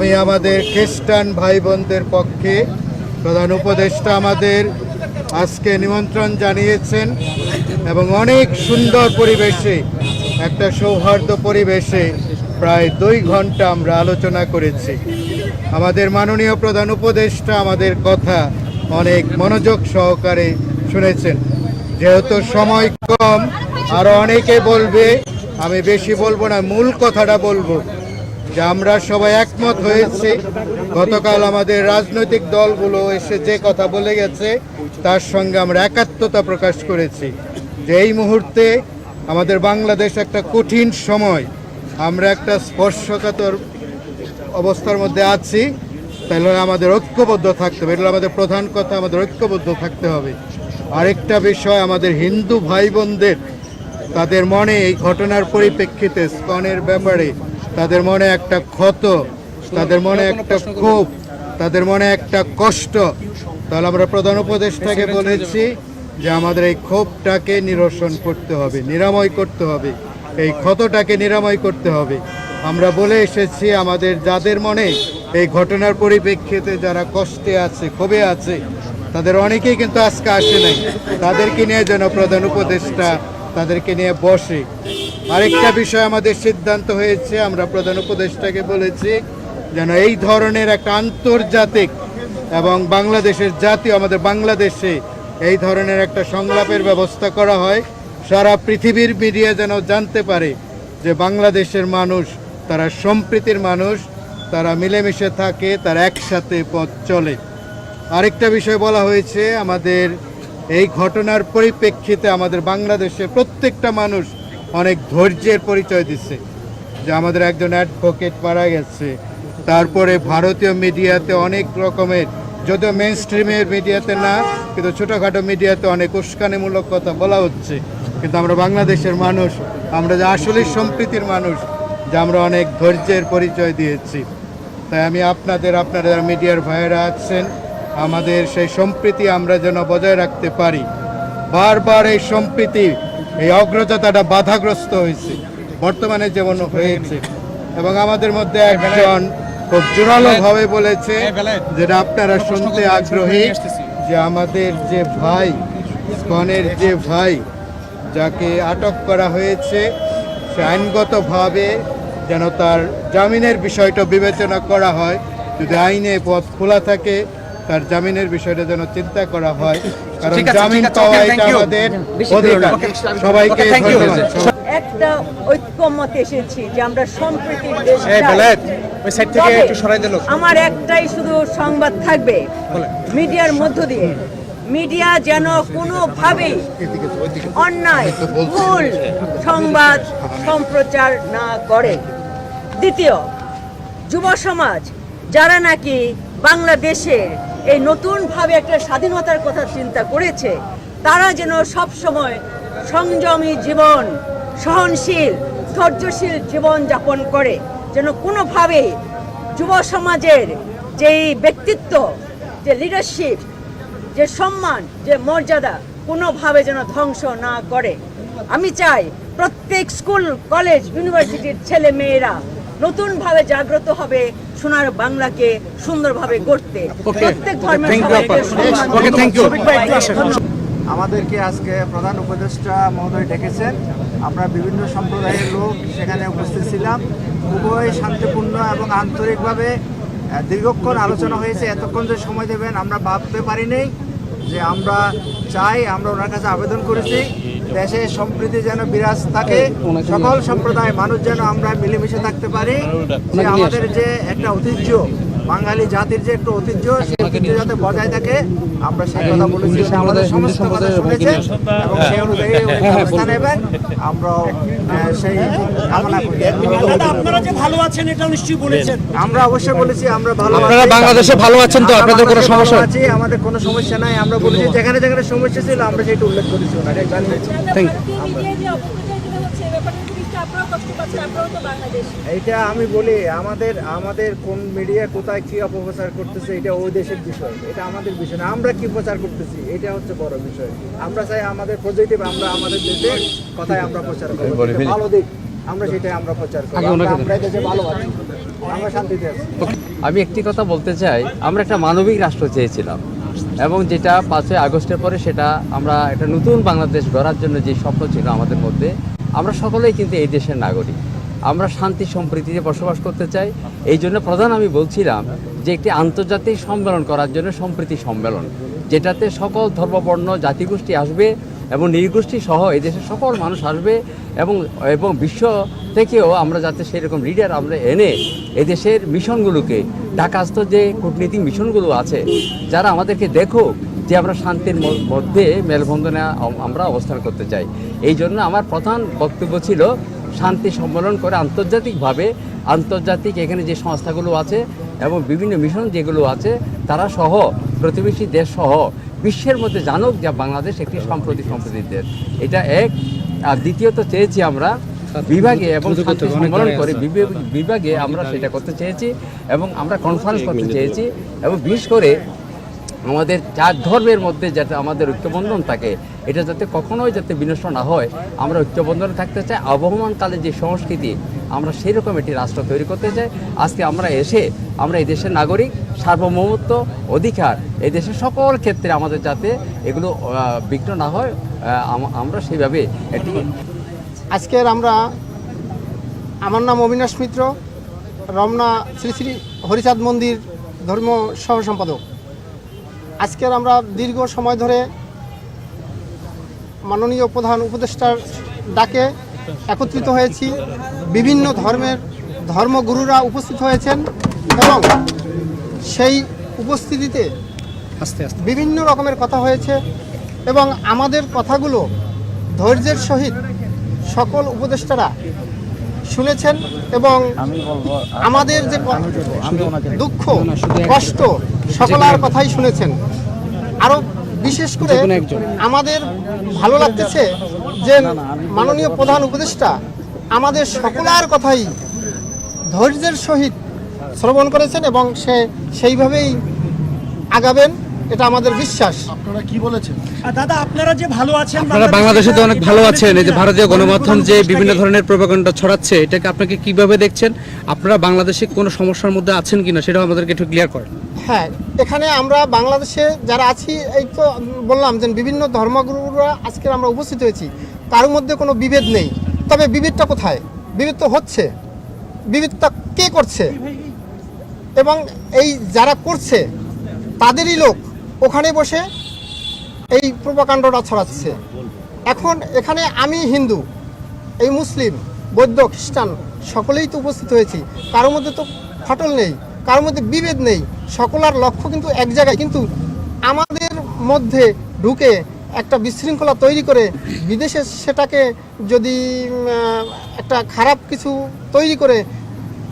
আমি আমাদের খ্রিস্টান ভাই বোনদের পক্ষে প্রধান উপদেষ্টা আমাদের আজকে নিমন্ত্রণ জানিয়েছেন এবং অনেক সুন্দর পরিবেশে, একটা সৌহার্দ্য পরিবেশে প্রায় দুই ঘণ্টা আমরা আলোচনা করেছি। আমাদের মাননীয় প্রধান উপদেষ্টা আমাদের কথা অনেক মনোযোগ সহকারে শুনেছেন। যেহেতু সময় কম আরও অনেকে বলবে, আমি বেশি বলব না, মূল কথাটা বলব। যে আমরা সবাই একমত হয়েছি। গতকাল আমাদের রাজনৈতিক দলগুলো এসে যে কথা বলে গেছে, তার সঙ্গে আমরা একাত্মতা প্রকাশ করেছি। যে এই মুহূর্তে আমাদের বাংলাদেশ একটা কঠিন সময়। আমরা একটা স্পর্শকাতর অবস্থার মধ্যে আছি। তাহলে আমাদের ঐক্যবদ্ধ থাকতে হবে। এটা আমাদের প্রধান কথা, আমাদের ঐক্যবদ্ধ থাকতে হবে। আরেকটা বিষয়, আমাদের হিন্দু ভাই বোনদের তাদের মনে এই ঘটনার পরিপ্রেক্ষিতে স্কনের ব্যাপারে তাদের মনে একটা ক্ষত তাদের মনে একটা ক্ষোভ তাদের মনে একটা কষ্ট। তাহলে আমরা প্রধান উপদেষ্টাকে বলেছি যে আমাদের এই ক্ষোভটাকে নিরসন করতে হবে নিরাময় করতে হবে। এই ক্ষতটাকে নিরাময় করতে হবে। আমরা বলে এসেছি আমাদের যাদের মনে এই ঘটনার পরিপ্রেক্ষিতে যারা কষ্টে আছে ক্ষোভে আছে তাদের অনেকেই কিন্তু আজকে আসে নাই। তাদেরকে নিয়ে যেন প্রধান উপদেষ্টা তাদেরকে নিয়ে বসে। আরেকটা বিষয় আমাদের সিদ্ধান্ত হয়েছে, আমরা প্রধান উপদেষ্টাকে বলেছি যেন এই ধরনের একটা আন্তর্জাতিক এবং বাংলাদেশের জাতীয়, আমাদের বাংলাদেশে এই ধরনের একটা সংলাপের ব্যবস্থা করা হয়। সারা পৃথিবীর মিডিয়া যেন জানতে পারে যে বাংলাদেশের মানুষ, তারা সম্প্রীতির মানুষ, তারা মিলেমিশে থাকে, তারা একসাথে পথ চলে। আরেকটা বিষয় বলা হয়েছে, আমাদের এই ঘটনার পরিপ্রেক্ষিতে আমাদের বাংলাদেশে প্রত্যেকটা মানুষ অনেক ধৈর্যের পরিচয় দিচ্ছে যে আমাদের একজন অ্যাডভোকেট মারা গেছে। তারপরে ভারতীয় মিডিয়াতে অনেক রকমের, যদিও মেন স্ট্রিমের মিডিয়াতে না, কিন্তু ছোটোখাটো মিডিয়াতে অনেক উস্কানিমূলক কথা বলা হচ্ছে। কিন্তু আমরা বাংলাদেশের মানুষ, আমরা যে আসলে সম্প্রীতির মানুষ, যে আমরা অনেক ধৈর্যের পরিচয় দিয়েছি। তাই আমি আপনাদের, আপনারা যারা মিডিয়ার ভাইয়েরা আছেন, আমাদের সেই সম্প্রীতি আমরা যেন বজায় রাখতে পারি। বারবার এই সম্প্রীতি এই অগ্রযাত্রাটা বাধাগ্রস্ত হয়েছে। বর্তমানে যেমন হয়েছে। এবং আমাদের মধ্যে একজন খুব জোরালো ভাবে বলেছে যেটা আপনারা শুনতে আগ্রহী যে আমাদের যে ভাই স্কনের যে ভাই যাকে আটক করা হয়েছে সে আইনগতভাবে যেন তার জামিনের বিষয়টা বিবেচনা করা হয় যদি আইনে পথ খোলা থাকে তার জামিনের বিষয়টা যেন চিন্তা করা হয়। কারণ জামিন পাওয়া এটা আমাদের অধিকার। সবাইকে একটা ঐক্যমত এসেছি যে আমরা সম্প্রীতির দেশ এই চাই। ওই সাইড থেকে একটু সরাই দিল আমার একটাই শুধু সংবাদ থাকবে মিডিয়ার মধ্য দিয়ে। মিডিয়া যেন কোনোভাবেই অন্যায় ভুল সংবাদ সম্প্রচার না করে। দ্বিতীয় যুব সমাজ যারা নাকি বাংলাদেশের এই নতুনভাবে একটা স্বাধীনতার কথা চিন্তা করেছে, তারা যেন সব সময় সংযমী জীবন, সহনশীল, ধৈর্যশীল জীবন যাপন করে, যেন কোনোভাবে যুব সমাজের যেই ব্যক্তিত্ব, যে লিডারশিপ যে সম্মান, যে মর্যাদা কোনোভাবে যেন ধ্বংস না করে। আমি চাই প্রত্যেক স্কুল, কলেজ, ইউনিভার্সিটির ছেলে মেয়েরা নতুনভাবে জাগ্রত হবে সোনার বাংলাকে সুন্দরভাবে গড়তে। প্রত্যেক ধর্মের। আমাদেরকে আজকে প্রধান উপদেষ্টা মহোদয় ডেকেছেন। আমরা বিভিন্ন সম্প্রদায়ের লোক সেখানে উপস্থিত ছিলাম। খুবই শান্তিপূর্ণ এবং আন্তরিকভাবে দীর্ঘক্ষণ আলোচনা হয়েছে। এতক্ষণ যে সময় দেবেন আমরা ভাবতে পারিনি যে আমরা চাই আমরা ওনার কাছে আবেদন করেছি দেশে সম্প্রীতি যেন বিরাজ থাকে সকল সম্প্রদায় মানুষ যেন আমরা মিলেমিশে থাকতে পারি যে আমাদের যে একটা ঐতিহ্য বাঙালি জাতির যে একটা ঐতিহ্য সেই ঐতিহ্য যাতে বজায় থাকে আমরা সেই কথা বলেছি আমাদের সমস্ত কথা শুনেছেন এবং সেই অনুযায়ী ব্যবস্থা নেবেন আমরা সেই কামনা করি। আপনারা যে ভালো আছেন এটা নিশ্চয়ই বলেছেন। আমরা অবশ্যই বলেছি আমরা ভালো আপনারা বাংলাদেশে ভালো আছেন তো? আপনাদের কোনো সমস্যা? আছি, আমাদের কোনো সমস্যা নাই। আমরা বলেছি যেখানে যেখানে সমস্যা ছিল আমরা সেটা উল্লেখ করেছি জানিয়েছি Thank এইটা আমি বলি আমাদের আমাদের কোন মিডিয়া কোথায় কি অপপ্রচার করতেছে এটা ওই দেশের বিষয়। এটা আমাদের বিষয় না আমরা কি প্রচার করতেছি এটা হচ্ছে বড় বিষয়। আমরা চাই আমাদের পজিটিভ আমরা আমাদের দেশের কথাই আমরা প্রচার করব। এটা ভালো দিক আমরা সেটাই আমরা প্রচার করি। আমরা দেশে ভালো আছি আমরা শান্তিতে আছি। আমি একটি কথা বলতে চাই আমরা একটা মানবিক রাষ্ট্র চেয়েছিলাম এবং যেটা পাঁচই আগস্টের পরে সেটা আমরা একটা নতুন বাংলাদেশ গড়ার জন্য যে স্বপ্ন ছিল আমাদের মধ্যে আমরা সকলেই কিন্তু এই দেশের নাগরিক। আমরা শান্তি সম্প্রীতিতে বসবাস করতে চাই। এই জন্য প্রধান আমি বলছিলাম যে একটি আন্তর্জাতিক সম্মেলন করার জন্য সম্প্রীতি সম্মেলন, যেটাতে সকল ধর্মবর্ণ, জাতিগোষ্ঠী আসবে এবং নির্গোষ্ঠী সহ এই দেশের সকল মানুষ আসবে এবং এবং বিশ্ব থেকেও আমরা যাতে সেরকম লিডার আমরা এনে এদেশের মিশনগুলোকে ঢাকাস্থ যে কূটনীতিক মিশনগুলো আছে, যারা আমাদেরকে দেখো যে আমরা শান্তির মধ্যে মেলবন্ধনে আমরা অবস্থান করতে চাই। এই জন্য আমার প্রধান বক্তব্য ছিল শান্তি সম্মেলন করে আন্তর্জাতিকভাবে আন্তর্জাতিক এখানে যে সংস্থাগুলো আছে এবং বিভিন্ন মিশন যেগুলো আছে তারা সহ প্রতিবেশী দেশ সহ বিশ্বের মধ্যে জানুক যে বাংলাদেশ একটি সম্প্রতি সম্প্রতির দেশ এটা এক। আর দ্বিতীয়ত চেয়েছি আমরা বিভাগে এবং সম্মেলন করে বিভাগে আমরা সেটা করতে চেয়েছি এবং আমরা কনফারেন্স করতে চেয়েছি এবং বিশেষ করে আমাদের চার ধর্মের মধ্যে যাতে আমাদের ঐক্যবন্ধন থাকে, এটা যাতে কখনোই যাতে বিনষ্ট না হয়, আমরা ঐক্যবন্ধনে থাকতে চাই, আবহমানকালে যে সংস্কৃতি, আমরা সেই রকম একটি রাষ্ট্র তৈরি করতে চাই। আজকে আমরা এসে, আমরা এই দেশের নাগরিক, সার্বভৌমত্ব অধিকার, এই দেশের সকল ক্ষেত্রে আমাদের যাতে এগুলো বিঘ্ন না হয় আমরা সেইভাবে একটি আজকের আমরা, আমার নাম অবিনাশ মিত্র, রমনা শ্রী শ্রী হরিচাঁদ মন্দির ধর্ম সহ সম্পাদক আজকের আমরা দীর্ঘ সময় ধরে মাননীয় প্রধান উপদেষ্টার ডাকে একত্রিত হয়েছি। বিভিন্ন ধর্মের ধর্মগুরুরা উপস্থিত হয়েছেন এবং সেই উপস্থিতিতে আস্তে আস্তে। বিভিন্ন রকমের কথা হয়েছে এবং আমাদের কথাগুলো ধৈর্যের সহিত সকল উপদেষ্টারা শুনেছেন এবং আমাদের যে দুঃখ কষ্ট সকলার কথাই শুনেছেন আরও বিশেষ করে। আমাদের ভালো লাগতেছে যে মাননীয় প্রধান উপদেষ্টা আমাদের সকলার কথাই ধৈর্যের সহিত শ্রবণ করেছেন এবং সে সেইভাবেই আগাবেন এটা আমাদের বিশ্বাস। আর দাদা আপনারা যে ভালো আছেন আপনারা বাংলাদেশে তো অনেক ভালো আছেন এই যে ভারতীয় গণমাধ্যম যে বিভিন্ন ধরনের প্রোপাগান্ডা ছড়াচ্ছে এটাকে আপনাকে কীভাবে দেখছেন? আপনারা বাংলাদেশে কোনো সমস্যার মধ্যে আছেন কিনা সেটাও আমাদেরকে একটু ক্লিয়ার করেন। হ্যাঁ এখানে আমরা বাংলাদেশে যারা আছি এই তো বললাম যে বিভিন্ন ধর্মগুরুরা আজকে আমরা উপস্থিত হয়েছি তার মধ্যে কোনো বিভেদ নেই। তবে বিভেদটা কোথায়? বিভেদ তো হচ্ছে। বিভেদটা কে করছে? এবং এই যারা করছে তাদেরই লোক। ওখানে বসে এই প্রোপাকাণ্ডটা ছড়াচ্ছে। এখন এখানে আমি হিন্দু, এই মুসলিম, বৌদ্ধ, খ্রিস্টান সকলেই তো উপস্থিত হয়েছি। কারোর মধ্যে তো ফাটল নেই কারোর মধ্যে বিভেদ নেই। সকলার লক্ষ্য কিন্তু এক জায়গায়, কিন্তু আমাদের মধ্যে ঢুকে একটা বিশৃঙ্খলা তৈরি করে বিদেশে সেটাকে যদি একটা খারাপ কিছু তৈরি করে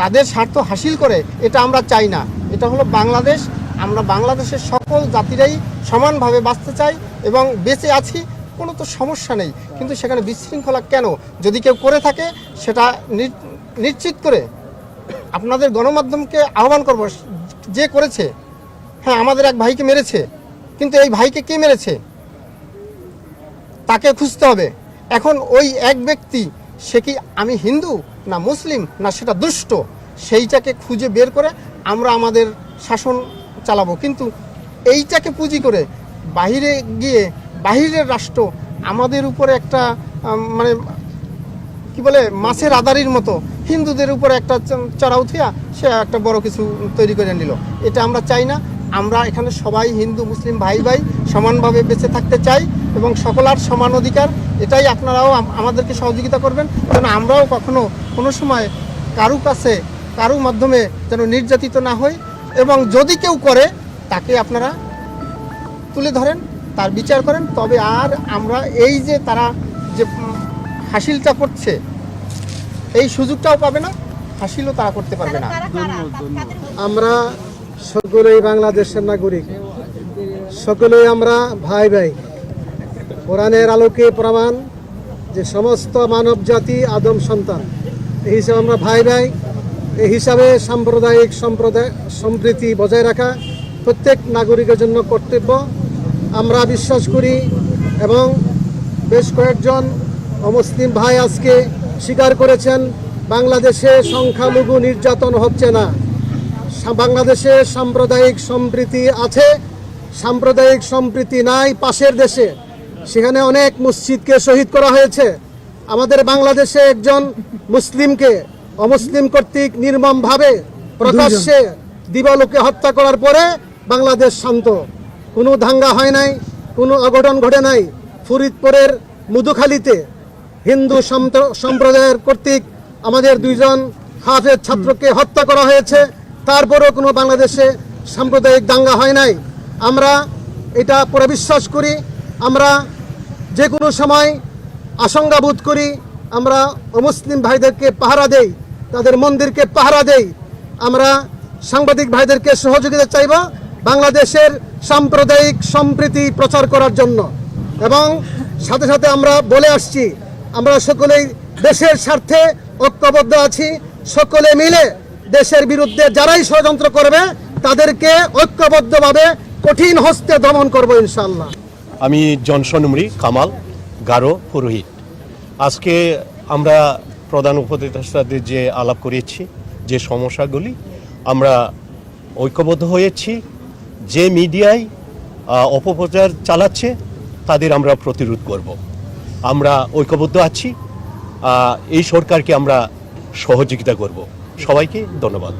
তাদের স্বার্থ হাসিল করে, এটা আমরা চাই না। এটা হলো বাংলাদেশ আমরা বাংলাদেশের সকল জাতিরাই সমানভাবে বাঁচতে চাই এবং বেঁচে আছি, কোনো তো সমস্যা নেই। কিন্তু সেখানে বিশৃঙ্খলা কেন? যদি কেউ করে থাকে, সেটা নিশ্চিত করে আপনাদের গণমাধ্যমকে আহ্বান করব, যে করেছে। হ্যাঁ আমাদের এক ভাইকে মেরেছে, কিন্তু এই ভাইকে কে মেরেছে? তাকে খুঁজতে হবে। এখন ওই এক ব্যক্তি, সে কি আমি হিন্দু না মুসলিম, না সেটা দুষ্ট? সেইটাকে খুঁজে বের করে আমরা আমাদের শাসন চালাবো। কিন্তু এইটাকে পুঁজি করে বাইরে গিয়ে বাহিরের রাষ্ট্র আমাদের উপরে একটা মানে কি বলে, মাছের আদারির মতো হিন্দুদের উপরে একটা চড়া উঠিয়া সে একটা বড় কিছু তৈরি করে নিল। এটা আমরা চাই না। আমরা এখানে সবাই হিন্দু, মুসলিম, ভাই ভাই সমানভাবে বেঁচে থাকতে চাই এবং সকলার সমান অধিকার, এটাই আপনারাও আমাদেরকে সহযোগিতা করবেন। যেন আমরাও কখনো কোনো সময় কারু কাছে কারু মাধ্যমে যেন নির্যাতিত না হই। এবং যদি কেউ করে তাকে আপনারা তুলে ধরেন তার বিচার করেন। তবে আর আমরা এই যে তারা যে হাসিলটা করছে এই সুযোগটাও পাবে না হাসিলও তারা করতে পারবে না। আমরা সকলেই বাংলাদেশের নাগরিক। সকলেই আমরা ভাই ভাই। কোরআনের আলোকে প্রমাণ যে সমস্ত মানব জাতি আদম সন্তান এই হিসাবে আমরা ভাই ভাই। হিসাবে সাম্প্রদায়িক সম্প্রদায়, সম্প্রীতি বজায় রাখা প্রত্যেক নাগরিকের জন্য কর্তব্য। আমরা বিশ্বাস করি এবং বেশ কয়েকজন অমুসলিম ভাই আজকে স্বীকার করেছেন, বাংলাদেশে সংখ্যালঘু নির্যাতন হচ্ছে না। বাংলাদেশে সাম্প্রদায়িক সম্প্রীতি আছে, সাম্প্রদায়িক সম্প্রীতি নাই পাশের দেশে। সেখানে অনেক মসজিদকে শহীদ করা হয়েছে। আমাদের বাংলাদেশে একজন মুসলিমকে অমুসলিম কর্তৃক নির্মমভাবে প্রকাশ্যে দিবালোকে হত্যা করার পরে বাংলাদেশ শান্ত। কোনো দাঙ্গা হয় নাই কোনো অঘটন ঘটে নাই। ফরিদপুরের মধুখালীতে হিন্দু সম্প্র- সম্প্রদায়ের কর্তৃক আমাদের দুইজন হাফের ছাত্রকে হত্যা করা হয়েছে। তারপরেও কোনো বাংলাদেশে সাম্প্রদায়িক দাঙ্গা হয় নাই। আমরা এটা পরে বিশ্বাস করি। আমরা যে কোনো সময় আশঙ্কা বোধ করি। আমরা অমুসলিম ভাইদেরকে পাহারা দেই। তাদের মন্দিরকে পাহারা দেই। আমরা সাংবাদিক ভাইদেরকে সহযোগিতা চাইব বাংলাদেশের সাম্প্রদায়িক সম্প্রীতি প্রচার করার জন্য। এবং সাথে সাথে আমরা বলে আসছি, আমরা সকলেই দেশের স্বার্থে ঐক্যবদ্ধ আছি। সকলে মিলে দেশের বিরুদ্ধে যারাই ষড়যন্ত্র করবে, তাদেরকে ঐক্যবদ্ধভাবে কঠিন হস্তে দমন করব ইনশাল্লাহ আমি জনসন উমরি, কামাল, গারো, পুরোহিত। আজকে আমরা প্রধান উপদেষ্টাদের যে আলাপ করেছি যে সমস্যাগুলি, আমরা ঐক্যবদ্ধ হয়েছি। যে মিডিয়ায় অপপ্রচার চালাচ্ছে, তাদের আমরা প্রতিরোধ করব। আমরা ঐক্যবদ্ধ আছি। এই সরকারকে আমরা সহযোগিতা করব। সবাইকে ধন্যবাদ।